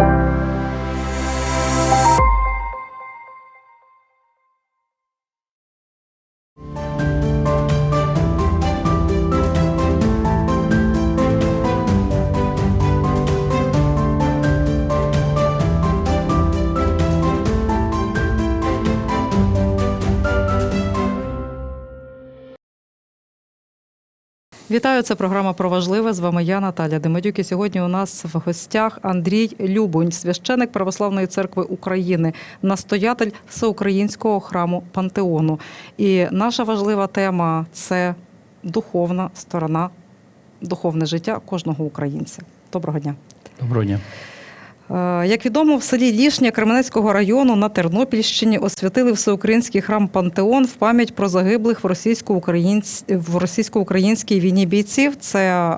Thank you. Вітаю, це програма про важливе. З вами я, Наталя Демедюк. І сьогодні у нас в гостях Андрій Любунь, священик Православної церкви України, настоятель всеукраїнського храму Пантеону. І наша важлива тема це духовна сторона, духовне життя кожного українця. Доброго дня. Доброго дня. Е, Як відомо, в селі Лішня Кременецького району на Тернопільщині освятили всеукраїнський храм Пантеон в пам'ять про загиблих в російсько-українсь- в російсько-українській війні бійців. Це е,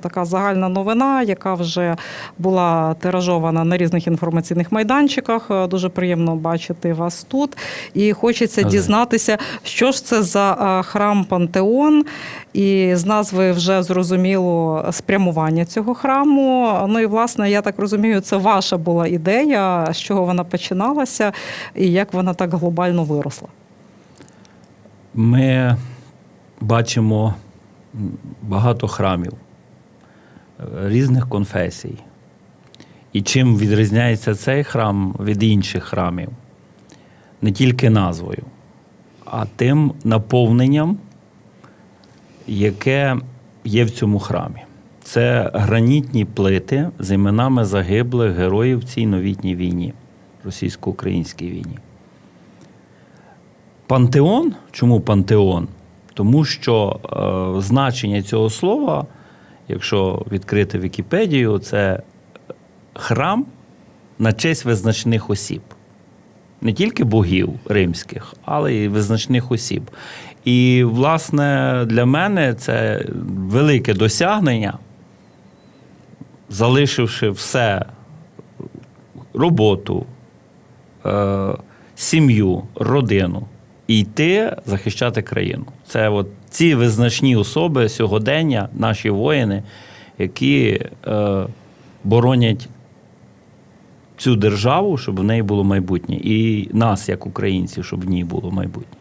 така загальна новина, яка вже була тиражована на різних інформаційних майданчиках. Е, Дуже приємно бачити вас тут. І хочеться Ага. дізнатися, що ж це за е, храм Пантеон. І з назви вже зрозуміло спрямування цього храму. Ну і власне, я так розумію, це ваша була ідея, з чого вона починалася, і як вона так глобально виросла. Ми бачимо багато храмів різних конфесій. І чим відрізняється цей храм від інших храмів? Не тільки назвою, а тим наповненням, яке є в цьому храмі. Це гранітні плити з іменами загиблих героїв в цій новітній війні, російсько-українській війні. Пантеон. Чому пантеон? Тому що е, значення цього слова, якщо відкрити Вікіпедію, це храм на честь визначних осіб. Не тільки богів римських, але й визначних осіб. І, власне, для мене це велике досягнення, залишивши все роботу, е, сім'ю, родину і йти захищати країну. Це от ці визначні особи сьогодення, наші воїни, які е, боронять цю державу, щоб в неї було майбутнє, і нас, як українців, щоб в ній було майбутнє.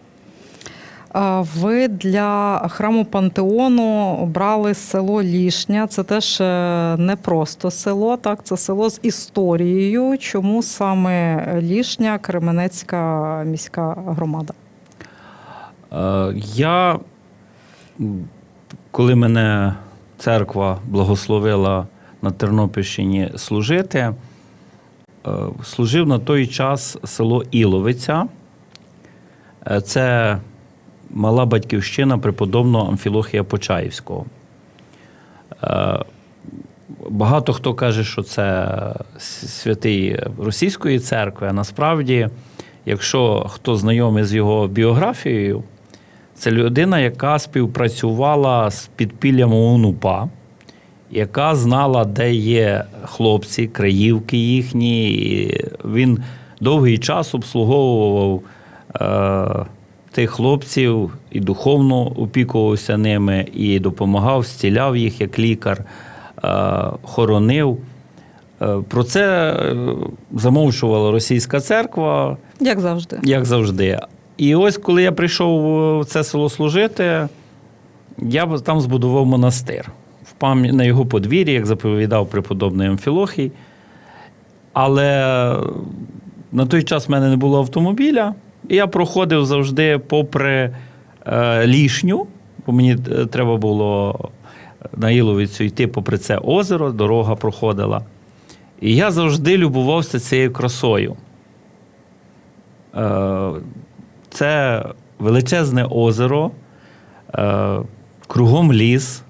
Ви для храму Пантеону обрали село Лішня. Це теж е, не просто село, так це село з історією. Чому саме Лішня, Кременецька міська громада? Е, Я, коли мене церква благословила на Тернопільщині служити, е, служив на той час село Іловиця. Це мала батьківщина преподобного Амфілохія Почаївського. Е, Багато хто каже, що це святий російської церкви, а насправді, якщо хто знайомий з його біографією, це людина, яка співпрацювала з підпіллям ОУН-УПА, яка знала, де є хлопці, краївки їхні. І він довгий час обслуговував е, тих хлопців і духовно опікувався ними, і допомагав, зціляв їх як лікар, е, хоронив. Е, Про це е, замовчувала російська церква, Як завжди. як завжди. І ось коли я прийшов в це село служити, я там збудував монастир в пам'ять на його подвір'ї, як заповідав преподобний Амфілохій. Але на той час в мене не було автомобіля, я проходив завжди попри е, лішню, бо мені е, треба було на Іловицю йти попри це озеро, дорога проходила. І я завжди любувався цією красою. Е, Це величезне озеро, е, кругом ліс.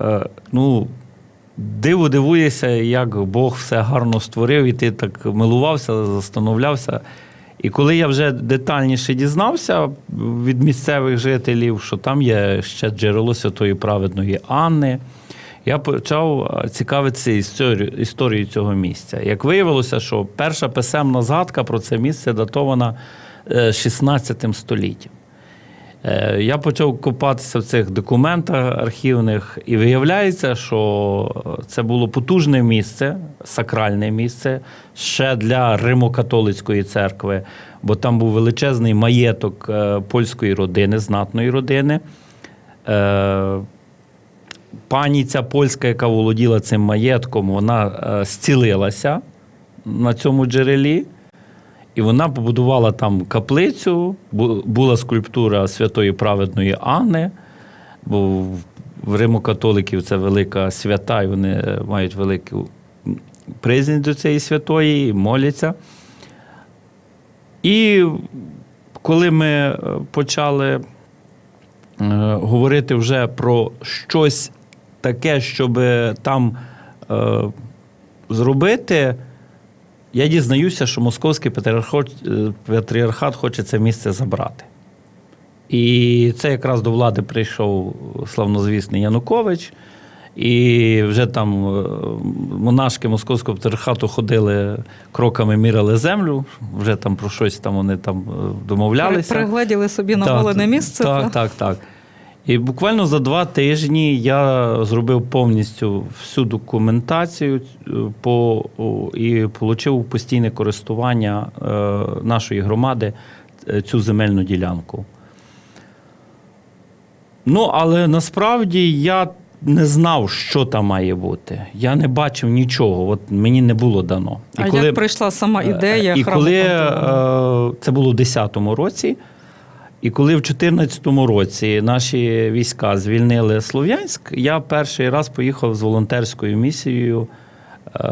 Е, Ну, диво дивуєшся, як Бог все гарно створив, і ти так милувався, застановлявся. І коли я вже детальніше дізнався від місцевих жителів, що там є ще джерело святої праведної Анни, я почав е, цікавитися історією, цього місця. Як виявилося, що перша писемна згадка про це місце датована е, 16 століттям. Е, Я почав копатися в цих документах архівних, і виявляється, що це було потужне місце, сакральне місце ще для Римо-католицької церкви, бо там був величезний маєток е, польської родини, знатної родини. Е, Пані ця польська, яка володіла цим маєтком, вона зцілилася на цьому джерелі. І вона побудувала там каплицю, була скульптура святої праведної Анни, бо в- в римокатоликів це велика свята, і вони е, мають велику признань до цієї святої, і моляться. І коли ми е, почали е, говорити вже про щось таке, щоб там зробити, я дізнаюся, що московський патріархат, е, патріархат хоче це місце забрати. І це якраз до влади прийшов славнозвісний Янукович. І вже там е, монашки московського патріархату ходили кроками, міряли землю. Вже там про щось там вони там е, домовлялися. Пригледіли собі наголене місце. Так, та? так, так. І буквально за два тижні я зробив повністю всю документацію е, по, і отримав постійне користування е, нашої громади е, цю земельну ділянку. Ну, але насправді я не знав, що там має бути. Я не бачив нічого. От мені не було дано. А як прийшла сама ідея і храму коли е, це було в 10-му році, і коли в 14-му році наші війська звільнили Слов'янськ, я перший раз поїхав з волонтерською місією е,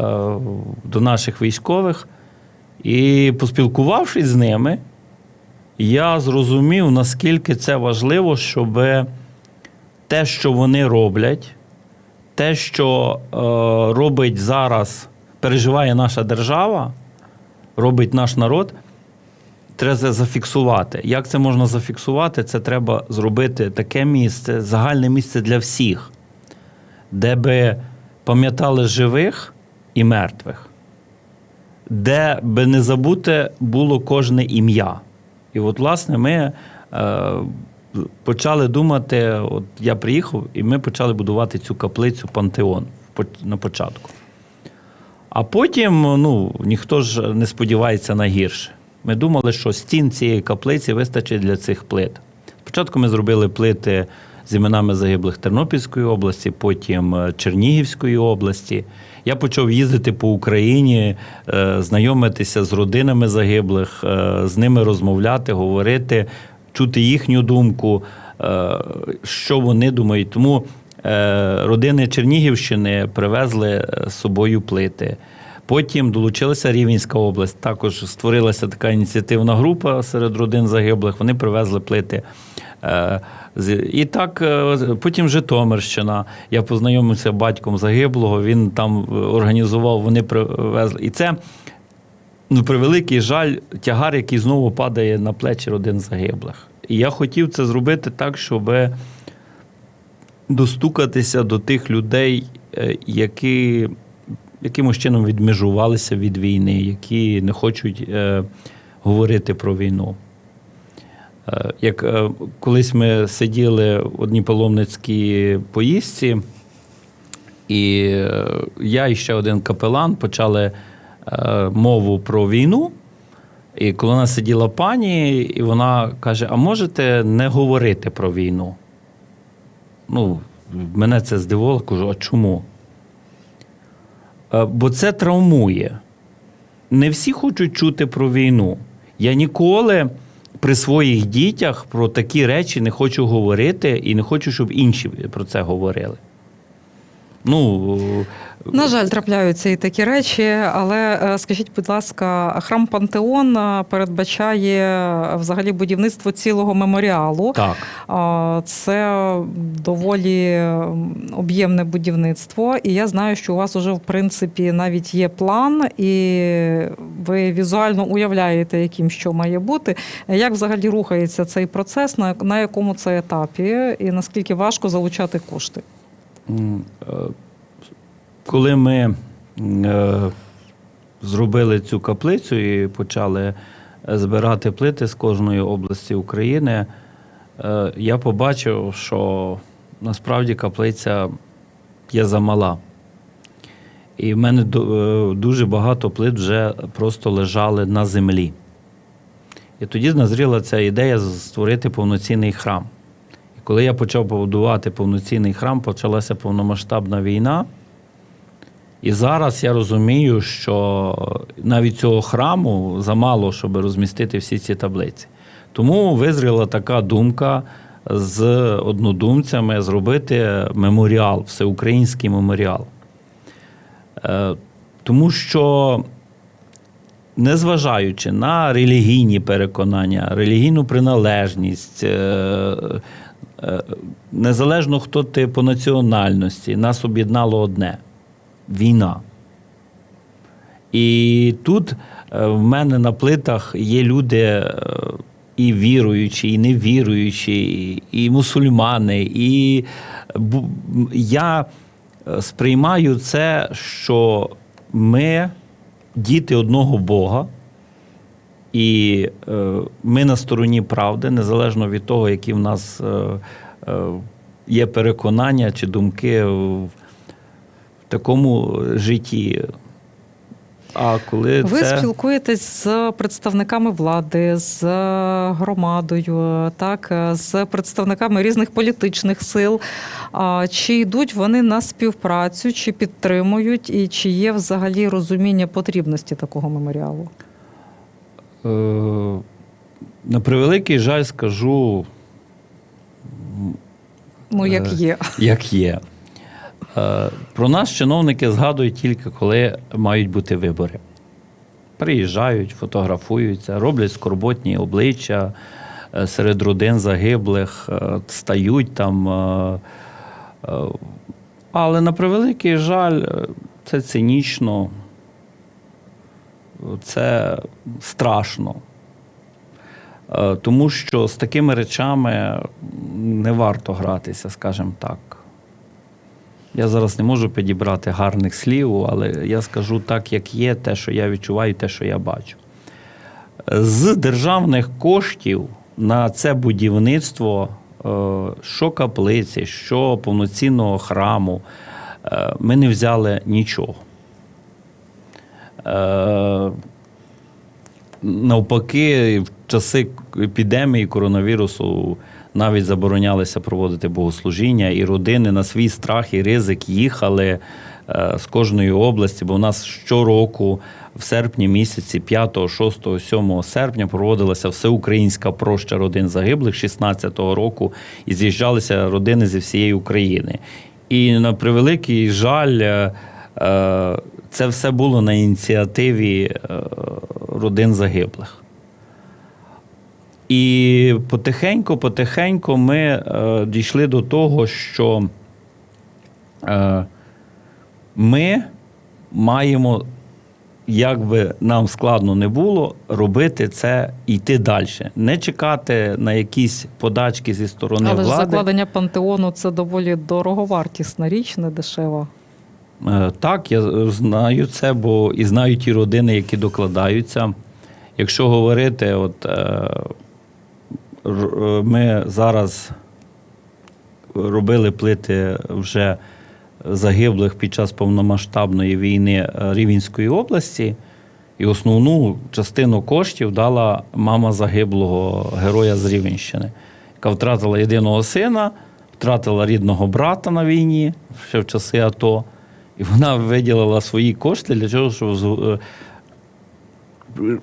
до наших військових. І поспілкувавшись з ними, я зрозумів, наскільки це важливо, щоб те, що вони роблять, те, що е, робить зараз, переживає наша держава, робить наш народ, треба зафіксувати. Як це можна зафіксувати? Це треба зробити таке місце, загальне місце для всіх, де би пам'ятали живих і мертвих, де би не забуте було кожне ім'я. І от, власне, ми е, почали думати, от я приїхав, і ми почали будувати цю каплицю Пантеон на початку. А потім ну, ніхто ж не сподівається на гірше. Ми думали, що стін цієї каплиці вистачить для цих плит. Спочатку ми зробили плити з іменами загиблих Тернопільської області, потім е, Чернігівської області. Я почав їздити по Україні, е, знайомитися з родинами загиблих, е, з ними розмовляти, говорити, чути їхню думку, що вони думають. Тому родини Чернігівщини привезли з собою плити. Потім долучилася Рівненська область. Також створилася така ініціативна група серед родин загиблих. Вони привезли плити. Е, І так, е, потім Житомирщина. Я познайомився батьком загиблого. Він там е, організував, вони привезли. І це ну, превеликий жаль, тягар, який знову падає на плечі родин загиблих. І я хотів це зробити так, щоб достукатися до тих людей, які якимось чином відмежувалися від війни, які не хочуть е, говорити про війну. Е, як е, колись ми сиділи в одній паломницькій поїздці, і е, я і ще один капелан почали е, мову про війну. І коли нас сиділа пані, і вона каже: А можете не говорити про війну? Ну, мене це здивувало, кажу, а чому? Е, Бо це травмує. Не всі хочуть чути про війну. Я ніколи при своїх дітях про такі речі не хочу говорити і не хочу, щоб інші про це говорили. Ну, На жаль, трапляються і такі речі, але е, скажіть, будь ласка, храм Пантеон передбачає взагалі будівництво цілого меморіалу. так. Це доволі об'ємне будівництво, і я знаю, що у вас уже в принципі навіть є план, і ви візуально уявляєте, яким що має бути. Як взагалі рухається цей процес, на якому це етапі, і наскільки важко залучати кошти? Е, Коли ми е, зробили цю каплицю і почали збирати плити з кожної області України, е, я побачив, що насправді каплиця є замала. І в мене дуже багато плит вже просто лежали на землі. І тоді назріла ця ідея створити повноцінний храм. Коли я почав будувати повноцінний храм, почалася повномасштабна війна. І зараз я розумію, що навіть цього храму замало, щоб розмістити всі ці таблиці. Тому визріла така думка з однодумцями зробити меморіал, всеукраїнський меморіал. Е, Тому що, незважаючи на релігійні переконання, релігійну приналежність, е, незалежно хто ти по національності, нас об'єднало одне війна. І тут е, в мене на плитах є люди е, і віруючі, і невіруючі, і- мусульмани. І я е, сприймаю це, що ми діти одного Бога, і е, ми на стороні правди, незалежно від того, які в нас е, е, є переконання чи думки в такому житті. А коли Ви це... спілкуєтесь з представниками влади, з громадою, так, з представниками різних політичних сил. Чи йдуть вони на співпрацю, чи підтримують, і чи є взагалі розуміння потрібності такого меморіалу? Е, на превеликий жаль скажу, Ну, як Е, є. як є. Е, Про нас чиновники згадують тільки коли мають бути вибори. Приїжджають, фотографуються, роблять скорботні обличчя серед родин загиблих, стають там. Але на превеликий жаль, це цинічно, це страшно. Е, Тому що з такими речами не варто гратися, скажімо так. Я зараз не можу підібрати гарних слів, але я скажу так, як є, те, що я відчуваю, те, що я бачу. З державних коштів на це будівництво, е, що каплиці, що повноцінного храму, е, ми не взяли нічого. Е, Навпаки, в часи епідемії коронавірусу навіть заборонялося проводити богослужіння, і родини на свій страх і ризик їхали е, з кожної області, бо у нас щороку в серпні місяці, 5, 6, 7 серпня, проводилася всеукраїнська проща родин загиблих 16-го року, і з'їжджалися родини зі всієї України. І на превеликий жаль, е, це все було на ініціативі е, родин загиблих. І потихеньку, потихеньку ми е, дійшли до того, що е, ми маємо, як би нам складно не було, робити це і йти далі. Не чекати на якісь подачки зі сторони Але влади. закладення пантеону це доволі дороговартісна річ, не дешева. Е, Так, я знаю це, бо і знаю ті родини, які докладаються. Якщо говорити, от е, е, ми зараз робили плити вже загиблих під час повномасштабної війни Рівненської області, і основну частину коштів дала мама загиблого героя з Рівненщини, яка втратила єдиного сина, втратила рідного брата на війні ще в часи АТО. І вона виділила свої кошти для того, щоб е,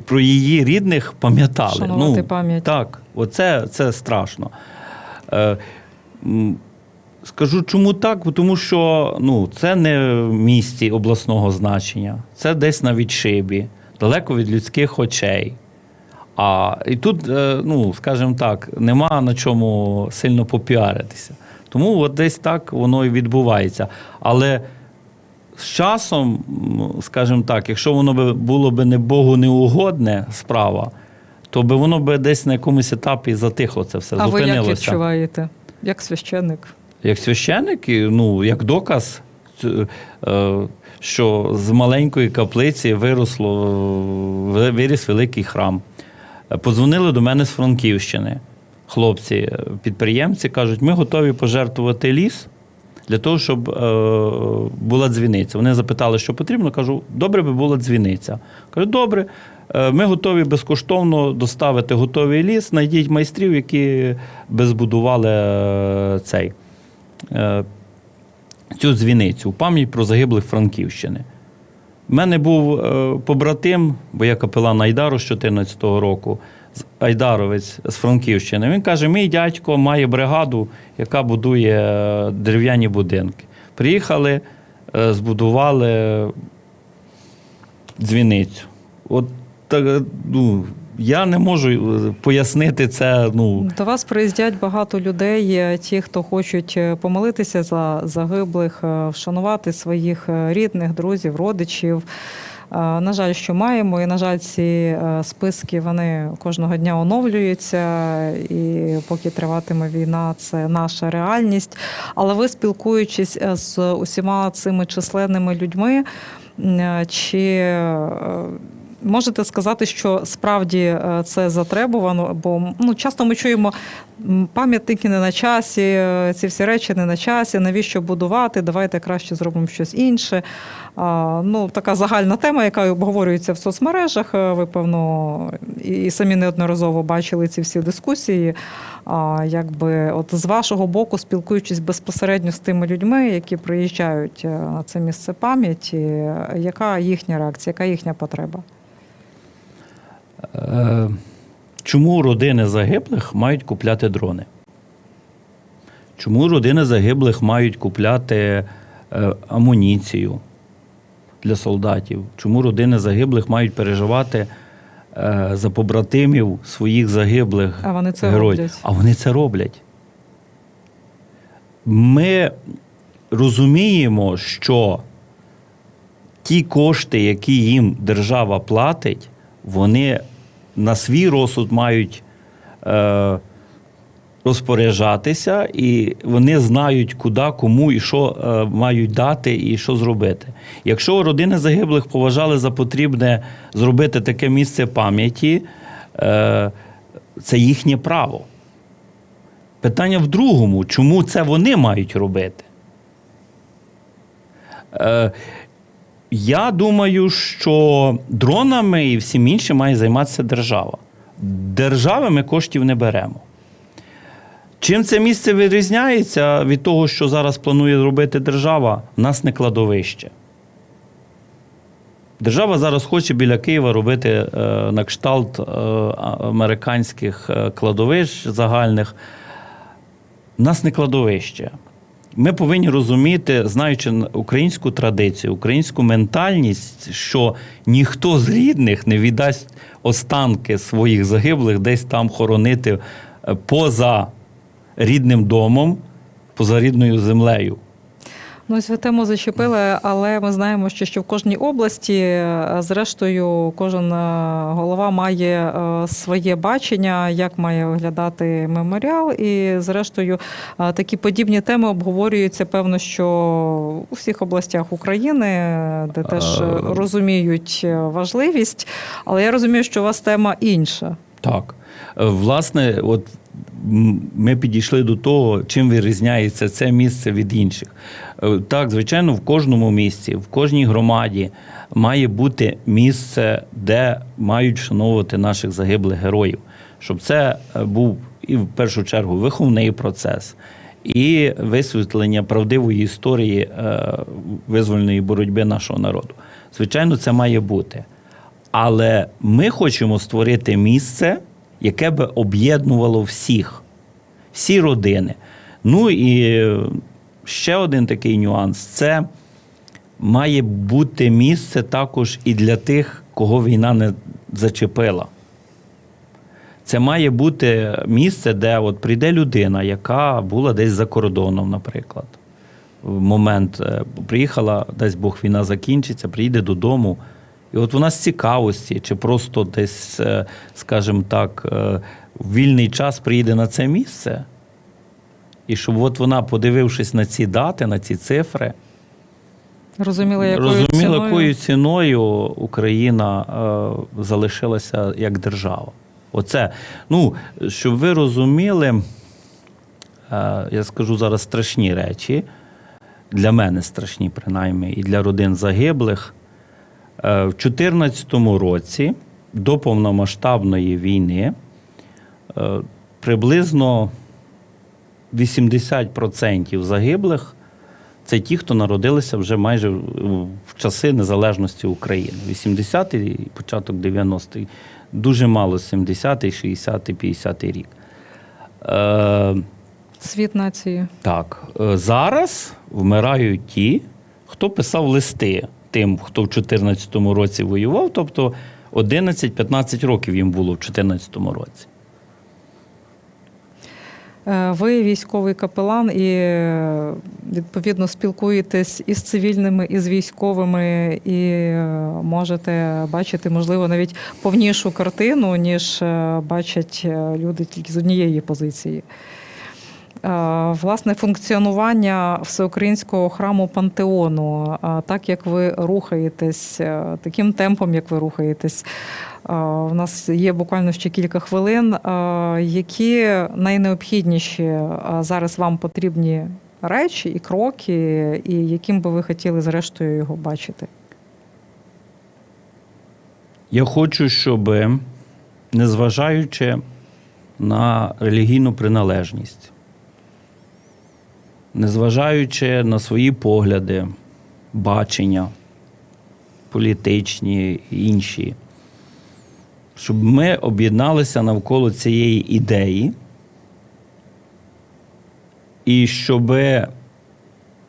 про її рідних пам'ятали. Шанувати пам'ять. Так, оце це страшно. Е, Скажу, чому так? Тому що ну, це не в місті обласного значення, це десь на відшибі, далеко від людських очей. А і тут, е, ну, скажімо так, нема на чому сильно попіаритися. Тому от десь так воно і відбувається. Але з часом, скажімо так, якщо воно би було б не Богу неугодне справа, то би воно би десь на якомусь етапі затихло це все, А ви як відчуваєте? Як священник? Як священник, ну, як доказ, е, що з маленької каплиці виросло, ви- виріс великий храм. Подзвонили до мене з Франківщини. хлопці, підприємці, кажуть, ми готові пожертвувати ліс для того, щоб е, була дзвіниця. Вони запитали, що потрібно. Кажу, добре би була дзвіниця. Кажу, добре, е, ми готові безкоштовно доставити готовий ліс. Знайдіть майстрів, які би збудували е, цей, цю дзвіницю у пам'ять про загиблих Франківщини. У мене був побратим, бо я капелан Айдару з 2014 року, Айдаровець з Франківщини. Він каже: мій дядько має бригаду, яка будує е, дерев'яні будинки. Приїхали, е, збудували дзвіницю. От так, ну, я не можу е, пояснити це. Ну, До вас приїздять багато людей, ті, хто хочуть помолитися за загиблих, вшанувати своїх рідних, друзів, родичів. Е, На жаль, що маємо, і на жаль, ці е, списки вони кожного дня оновлюються, і поки триватиме війна, це наша реальність. Але ви спілкуючись е, з усіма цими численними людьми, чи Можете сказати, що справді це затребувано, бо ну часто ми чуємо пам'ятники не на часі, ці всі речі не на часі. Навіщо будувати? Давайте краще зробимо щось інше. Ну, така загальна тема, яка обговорюється в соцмережах. Е, Ви певно і самі неодноразово бачили ці всі дискусії. Якби от з вашого боку, спілкуючись безпосередньо з тими людьми, які приїжджають е, на це місце пам'яті, яка їхня реакція, яка їхня потреба? Е, Чому родини загиблих мають купляти дрони? Чому родини загиблих мають купляти амуніцію для солдатів? Чому родини загиблих мають переживати е, за побратимів своїх загиблих А вони це героїв? роблять. А вони це роблять. Ми розуміємо, що ті кошти, які їм держава платить, вони на свій розсуд мають е, розпоряджатися, і вони знають, куди, кому і що е, мають дати, і що зробити. Якщо родини загиблих поважали за потрібне зробити таке місце пам'яті, е, це їхнє право. Питання в другому, чому це вони мають робити? Е, я думаю, що дронами і всім іншим має займатися держава. Держави ми коштів не беремо. Чим це місце відрізняється від того, що зараз планує робити держава, в нас не кладовище. Держава зараз хоче біля Києва робити е, на кшталт е, американських е, кладовищ загальних. У нас не кладовище. Ми повинні розуміти, знаючи українську традицію, українську ментальність, що ніхто з рідних не віддасть останки своїх загиблих десь там хоронити поза рідним домом, поза рідною землею. Ну, цю тему зачепили, але ми знаємо, що, що в кожній області, е, зрештою, кожен е, голова має е, своє бачення, як має виглядати меморіал. І, зрештою, такі подібні теми обговорюються, певно, що у всіх областях України, де теж А. розуміють важливість. Але я розумію, що у вас тема інша. Так. Власне, от ми підійшли до того, чим вирізняється це місце від інших. Е, Так, звичайно, в кожному місці, в кожній громаді має бути місце, де мають вшановувати наших загиблих героїв. Щоб це е, був і в першу чергу виховний процес, і висвітлення правдивої історії е, визвольної боротьби нашого народу. Звичайно, це має бути. Але ми хочемо створити місце, яке би об'єднувало всіх, всі родини. Ну і ще один такий нюанс це має бути місце також і для тих, кого війна не зачепила. Це має бути місце, де от прийде людина, яка була десь за кордоном, наприклад. В момент е, приїхала, дасть Бог, війна закінчиться, приїде додому. І от вона з цікавості, чи просто десь, е, скажімо так, е, в вільний час приїде на це місце. І щоб от вона, подивившись на ці дати, на ці цифри, Розуміли, якою розуміла, ціною? якою ціною Україна е, залишилася як держава. Оце, ну, щоб ви розуміли, е, я скажу зараз страшні речі, для мене страшні, принаймні, і для родин загиблих. Е, В 2014 році до повномасштабної війни е, приблизно 80% загиблих це ті, хто народилися вже майже в часи незалежності України. 80-й і початок 90-х. Дуже мало 70-й, 60-й, 50-й рік. Е, Світ нації. так, зараз вмирають ті, хто писав листи тим, хто в 2014 році воював, тобто 11-15 років їм було в 2014 році. Е, Ви військовий капелан і е, відповідно спілкуєтесь із цивільними, і з військовими, і е, можете бачити, можливо, навіть повнішу картину, ніж бачать люди тільки з однієї позиції. Е, Власне, функціонування всеукраїнського храму Пантеону, е, так як ви рухаєтесь, е, таким темпом, як ви рухаєтесь, е, у нас є буквально ще кілька хвилин. Е, Які найнеобхідніші е, зараз вам потрібні речі і кроки, і яким би ви хотіли зрештою його бачити? Я хочу, щоб, незважаючи на релігійну приналежність, незважаючи на свої погляди, бачення, політичні інші, щоб ми об'єдналися навколо цієї ідеї, і щоб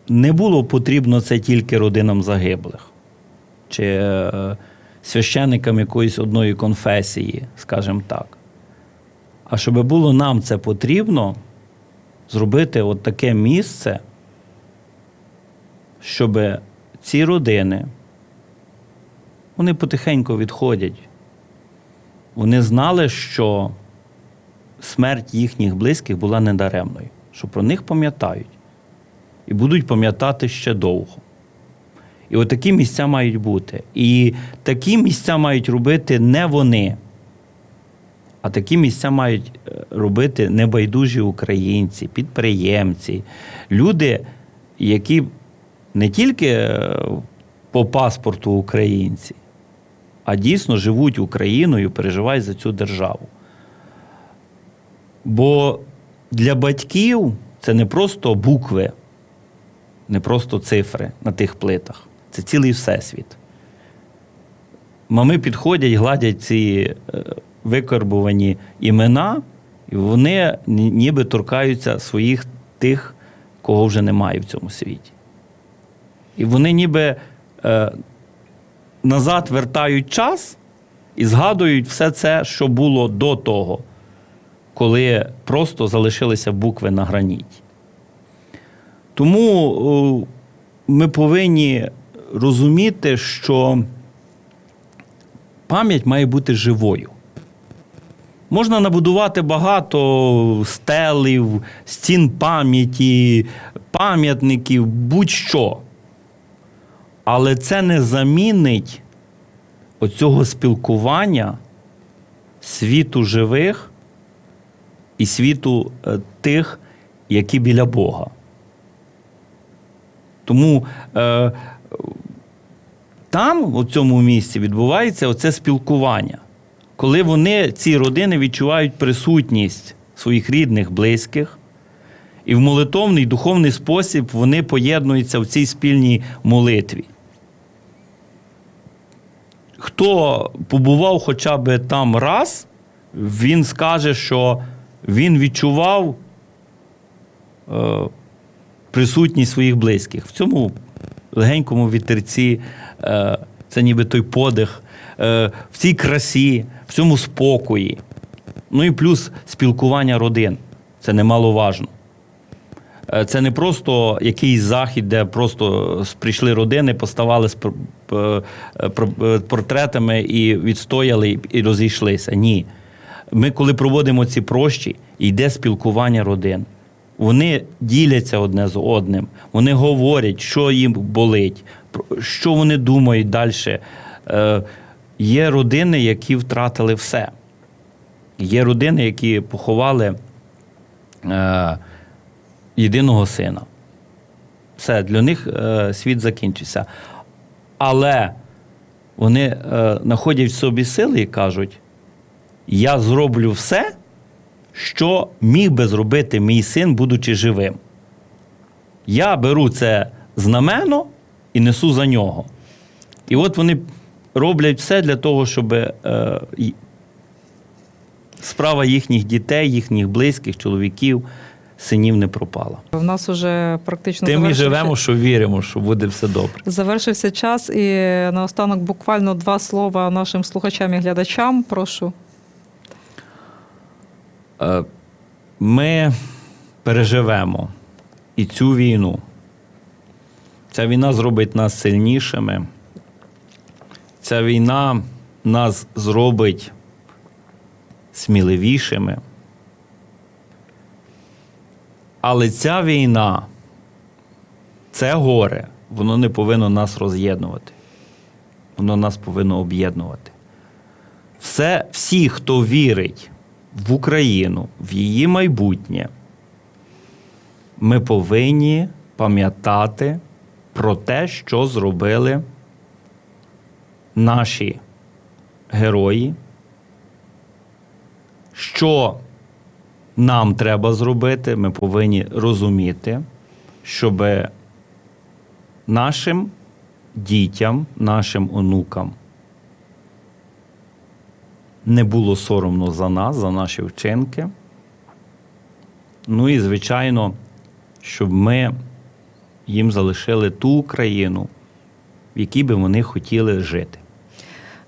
не було потрібно це тільки родинам загиблих чи е, священникам якоїсь одної конфесії, скажімо так. А щоб було нам це потрібно, зробити от таке місце, щоб ці родини, вони потихеньку відходять. Вони знали, що смерть їхніх близьких була недаремною, що про них пам'ятають і будуть пам'ятати ще довго. І от такі місця мають бути. І такі місця мають робити не вони, а такі місця мають робити небайдужі українці, підприємці, люди, які не тільки е, по паспорту українці, а дійсно живуть Україною, переживають за цю державу. Бо для батьків це не просто букви, не просто цифри на тих плитах. Це цілий всесвіт. Мами підходять, гладять ці е, викарбувані імена, і вони ніби торкаються своїх тих, кого вже немає в цьому світі. І вони ніби е, назад вертають час і згадують все це, що було до того, коли просто залишилися букви на граніті. Тому о, ми повинні розуміти, що пам'ять має бути живою. Можна набудувати багато стелів, стін пам'яті, пам'ятників, будь-що. Але це не замінить оцього спілкування світу живих і світу е, тих, які біля Бога. Тому е, там, у цьому місці, відбувається оце спілкування, коли вони, ці родини, відчувають присутність своїх рідних, близьких, і в молитовний духовний спосіб вони поєднуються в цій спільній молитві. Хто побував хоча б там раз, він скаже, що він відчував е, присутність своїх близьких. В цьому легенькому вітерці е, це ніби той подих, в цій красі, в цьому спокої. Ну і плюс спілкування родин. Це немаловажно. Е, Це не просто якийсь захід, де просто прийшли родини, поставали з е, е, портретами і відстояли і розійшлися. Ні. Ми, коли проводимо ці прощі, йде спілкування родин. Вони діляться одне з одним, вони говорять, що їм болить, що вони думають далі. Є родини, які втратили все. Є родини, які поховали е, єдиного сина. Все, для них е, світ закінчився. Але вони е, знаходять в собі сили і кажуть: я зроблю все, що міг би зробити мій син, будучи живим. Я беру це знамено і несу за нього. І от вони роблять все для того, щоб е, справа їхніх дітей, їхніх близьких, чоловіків, синів не пропала. У нас уже практично Тим і живемо, що віримо, що буде все добре. завершився час. І наостанок буквально два слова нашим слухачам і глядачам. Прошу. Е, Ми переживемо і цю війну. Ця війна зробить нас сильнішими. Ця війна нас зробить сміливішими. Але ця війна, це горе, воно не повинно нас роз'єднувати. Воно нас повинно об'єднувати. Все, всі, хто вірить в Україну, в її майбутнє, ми повинні пам'ятати про те, що зробили наші герої, що нам треба зробити, ми повинні розуміти, щоб нашим дітям, нашим онукам не було соромно за нас, за наші вчинки. Ну і, звичайно, щоб ми їм залишили ту Україну, в якій би вони хотіли жити.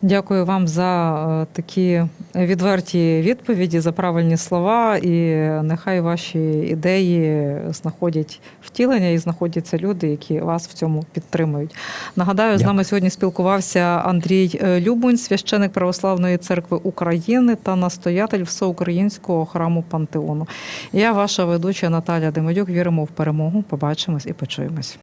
Дякую вам за е, такі відверті відповіді, за правильні слова. І нехай ваші ідеї знаходять втілення і знаходяться люди, які вас в цьому підтримують. Нагадаю, з нами сьогодні спілкувався Андрій е, Любунь, священик Православної церкви України та настоятель всеукраїнського храму Пантеону. Я, ваша ведуча Наталя Демидюк. Віримо в перемогу. Побачимось і почуємось.